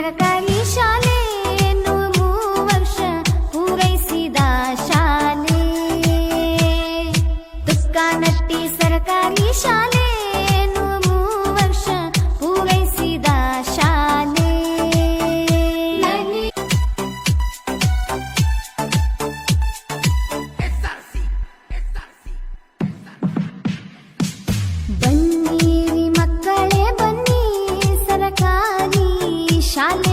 ಸರ್ಕಾರಿ ಶಾಲೆಯನ್ನು ಮೂರು ವರ್ಷ ಪೂರೈಸಿದ ಶಾಲೆ. ತುಕ್ಕನಟ್ಟಿ ಸರ್ಕಾರಿ ಶಾಲೆ sale.